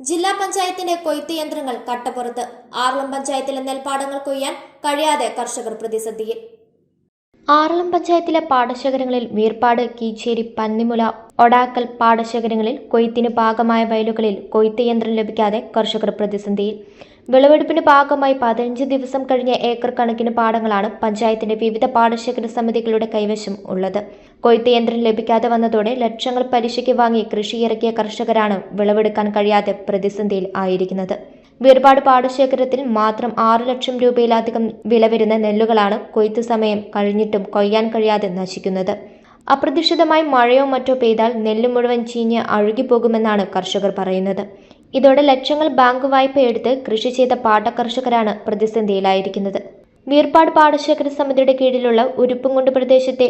ജില്ലാ പഞ്ചായത്തിന്റെ കൊയ്ത്ത് യന്ത്രങ്ങൾ കട്ടപ്പുറത്ത്. ആറളം പഞ്ചായത്തിലെ നെൽപ്പാടങ്ങൾ കൊയ്യാൻ കഴിയാതെ കർഷകർ പ്രതിസന്ധിയിൽ. ആറളം പഞ്ചായത്തിലെ പാടശേഖരങ്ങളിൽ വീർപ്പാട് കീച്ചേരി പന്നിമുല ഒടാക്കൽ പാടശേഖരങ്ങളിൽ കൊയ്ത്തിന് ഭാഗമായ വയലുകളിൽ കൊയ്ത്ത് യന്ത്രം ലഭിക്കാതെ കർഷകർ പ്രതിസന്ധിയിൽ. വിളവെടുപ്പിന് ഭാഗമായി പതിനഞ്ച് ദിവസം കഴിഞ്ഞ ഏക്കർ കണക്കിന് പാടങ്ങളാണ് പഞ്ചായത്തിന്റെ വിവിധ പാടശേഖര സമിതികളുടെ കൈവശം ഉള്ളത്. കൊയ്ത്ത് യന്ത്രം ലഭിക്കാതെ വന്നതോടെ ലക്ഷങ്ങൾ പലിശയ്ക്ക് വാങ്ങി കൃഷി ഇറക്കിയ കർഷകരാണ് വിളവെടുക്കാൻ കഴിയാതെ പ്രതിസന്ധിയിൽ ആയിരിക്കുന്നത്. വീർപാട് പാടശേഖരത്തിൽ മാത്രം ആറ് ലക്ഷം രൂപയിലധികം വില വരുന്ന നെല്ലുകളാണ് കൊയ്ത്ത് സമയം കഴിഞ്ഞിട്ടും കൊയ്യാൻ കഴിയാതെ നശിക്കുന്നത്. അപ്രതീക്ഷിതമായി മഴയോ മറ്റോ പെയ്താൽ നെല്ല് മുഴുവൻ ചീഞ്ഞ് അഴുകിപ്പോകുമെന്നാണ് കർഷകർ പറയുന്നത്. ഇതോടെ ലക്ഷങ്ങൾ ബാങ്ക് വായ്പ എടുത്ത് കൃഷി ചെയ്ത പാട്ട കർഷകരാണ് പ്രതിസന്ധിയിലായിരിക്കുന്നത്. വീർപ്പാട് പാടശേഖര സമിതിയുടെ കീഴിലുള്ള ഉരുപ്പുംകുണ്ട് പ്രദേശത്തെ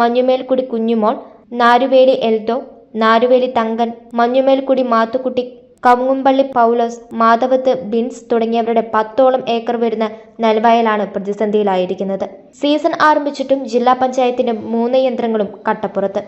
മഞ്ഞുമേൽക്കുടി കുഞ്ഞുമോൾ നാരുവേലി എൽദോ നാരുവേലി തങ്കൻ മഞ്ഞുമേൽക്കുടി മാത്തുക്കുട്ടി കവുങ്ങുംപള്ളി പൗലോസ് മാധവത്ത് ബിൻസ് തുടങ്ങിയവരുടെ പത്തോളം ഏക്കർ വരുന്ന നെൽവയലാണ് പ്രതിസന്ധിയിലായിരിക്കുന്നത്. സീസൺ ആരംഭിച്ചിട്ടും ജില്ലാ പഞ്ചായത്തിന്റെ മൂന്ന് യന്ത്രങ്ങളും കട്ടപ്പുറത്ത്.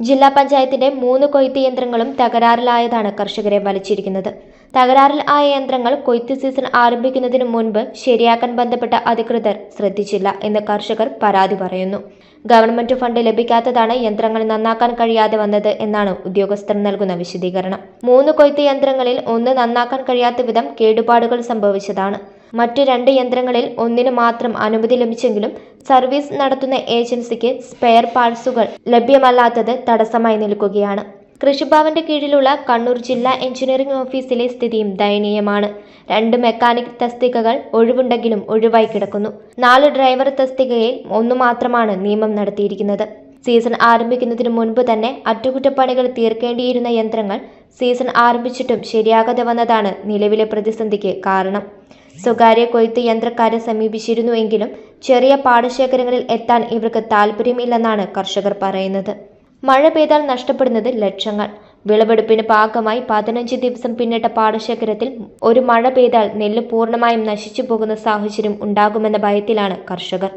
ജില്ലാ പഞ്ചായത്തിന്റെ മൂന്ന് കൊയ്ത്ത് യന്ത്രങ്ങളും തകരാറിലായതാണ് കർഷകരെ വലിച്ചിരിക്കുന്നത്. തകരാറിൽ ആയ യന്ത്രങ്ങൾ കൊയ്ത്ത് സീസൺ ആരംഭിക്കുന്നതിന് മുൻപ് ശരിയാക്കാൻ ബന്ധപ്പെട്ട അധികൃതർ ശ്രദ്ധിച്ചില്ല എന്ന് കർഷകർ പരാതി പറയുന്നു. ഗവൺമെന്റ് ഫണ്ട് ലഭിക്കാത്തതാണ് യന്ത്രങ്ങൾ നന്നാക്കാൻ കഴിയാതെ വന്നത് എന്നാണ് ഉദ്യോഗസ്ഥർ നൽകുന്ന വിശദീകരണം. മൂന്ന് കൊയ്ത്ത് യന്ത്രങ്ങളിൽ ഒന്ന് നന്നാക്കാൻ കഴിയാത്ത വിധം കേടുപാടുകൾ സംഭവിച്ചതാണ്. മറ്റു രണ്ട് യന്ത്രങ്ങളിൽ ഒന്നിന് മാത്രം അനുമതി ലഭിച്ചെങ്കിലും സർവീസ് നടത്തുന്ന ഏജൻസിക്ക് സ്പെയർ പാർട്സുകൾ ലഭ്യമല്ലാത്തത് തടസ്സമായി നിൽക്കുകയാണ്. കൃഷിഭവന്റെ കീഴിലുള്ള കണ്ണൂർ ജില്ലാ എഞ്ചിനീയറിംഗ് ഓഫീസിലെ സ്ഥിതിയും ദയനീയമാണ്. രണ്ട് മെക്കാനിക് തസ്തികകൾ ഒഴിവുണ്ടെങ്കിലും ഒഴിവായി കിടക്കുന്നു. നാല് ഡ്രൈവർ തസ്തികയിൽ ഒന്നു മാത്രമാണ് നിയമം നടത്തിയിരിക്കുന്നത്. സീസൺ ആരംഭിക്കുന്നതിന് മുൻപ് തന്നെ അറ്റകുറ്റപ്പണികൾ തീർക്കേണ്ടിയിരുന്ന യന്ത്രങ്ങൾ സീസൺ ആരംഭിച്ചിട്ടും ശരിയാകാതെ വന്നതാണ് നിലവിലെ പ്രതിസന്ധിക്ക് കാരണം. സ്വകാര്യ കൊയ്ത്ത് യന്ത്രക്കാരെ സമീപിച്ചിരുന്നുവെങ്കിലും ചെറിയ പാടശേഖരങ്ങളിൽ എത്താൻ ഇവർക്ക് താല്പര്യമില്ലെന്നാണ് കർഷകർ പറയുന്നത്. മഴ പെയ്താൽ നഷ്ടപ്പെടുന്നത് ലക്ഷങ്ങൾ. വിളവെടുപ്പിന് പാകമായി പതിനഞ്ച് ദിവസം പിന്നിട്ട പാടശേഖരത്തിൽ ഒരു മഴ പെയ്താൽ നെല്ല് പൂർണമായും നശിച്ചു പോകുന്ന സാഹചര്യം ഉണ്ടാകുമെന്ന ഭയത്തിലാണ് കർഷകർ.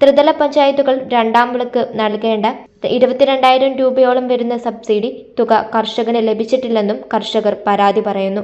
ത്രിതല പഞ്ചായത്തുകൾ രണ്ടാം വിളക്ക് നൽകേണ്ട ഇരുപത്തിരണ്ടായിരം രൂപയോളം വരുന്ന സബ്സിഡി തുക കർഷകന് ലഭിച്ചിട്ടില്ലെന്നും കർഷകർ പരാതി പറയുന്നു.